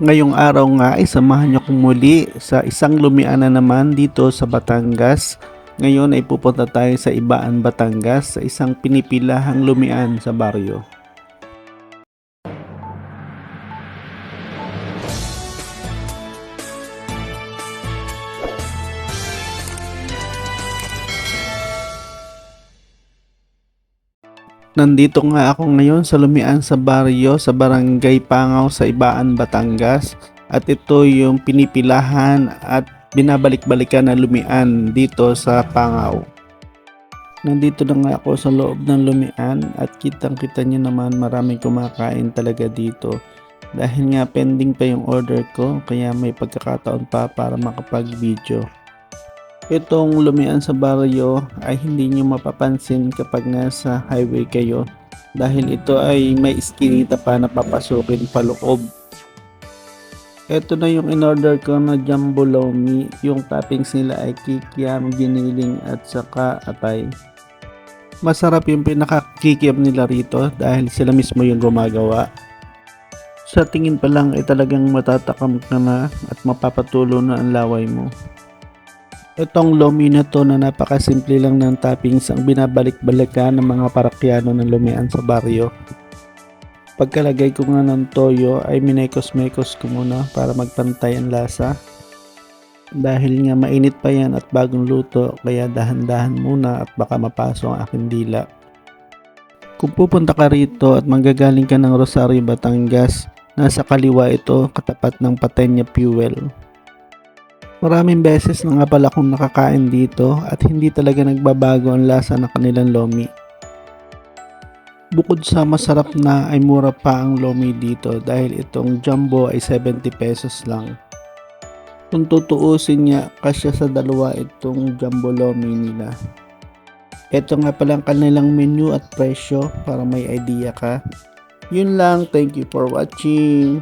Ngayong araw nga ay samahan niyo kong muli sa isang lumian na naman dito sa Batangas. Ngayon ay pupunta tayo sa Ibaan, Batangas sa isang pinipilahang lumian sa baryo. Nandito nga ako ngayon sa Lumian sa Barrio sa Barangay Pangaw sa Ibaan, Batangas at ito yung pinipilahan at binabalik-balikan na Lumian dito sa Pangaw. Nandito na nga ako sa loob ng Lumian at kitang-kita nyo naman maraming kumakain talaga dito dahil nga pending pa yung order ko kaya may pagkakataon pa para makapag-video. Itong lumian sa baryo ay hindi nyo mapapansin kapag nasa highway kayo dahil ito ay may iskinita pa na papasukin paloob. Ito na yung in-order ko na jumbo lomi. Yung toppings nila ay kikiam, giniling at saka atay. Masarap yung pinakakikiam nila rito dahil sila mismo yung gumagawa. Sa tingin pa lang ay talagang matatakam ka na at mapapatulo na ang laway mo. Itong lomi na to na napakasimple lang ng toppings ang binabalik-balikan ng mga parakyano ng lumian sa baryo. Pagkalagay ko nga ng toyo ay minekos-mekos ko muna para magpantay ang lasa. Dahil nga mainit pa yan at bagong luto kaya dahan-dahan muna at baka mapaso ang aking dila. Kung pupunta ka rito at manggagaling ka ng Rosario, Batangas, nasa kaliwa ito katapat ng Patenya Fuel. Maraming beses na nga pala akong nakakain dito at hindi talaga nagbabago ang lasa ng kanilang lomi. Bukod sa masarap na ay mura pa ang lomi dito dahil itong jumbo ay 70 pesos lang. Kung tutuusin niya, kasya sa dalawa itong jumbo lomi nila. Ito nga palang kanilang menu at presyo para may idea ka. Yun lang, thank you for watching.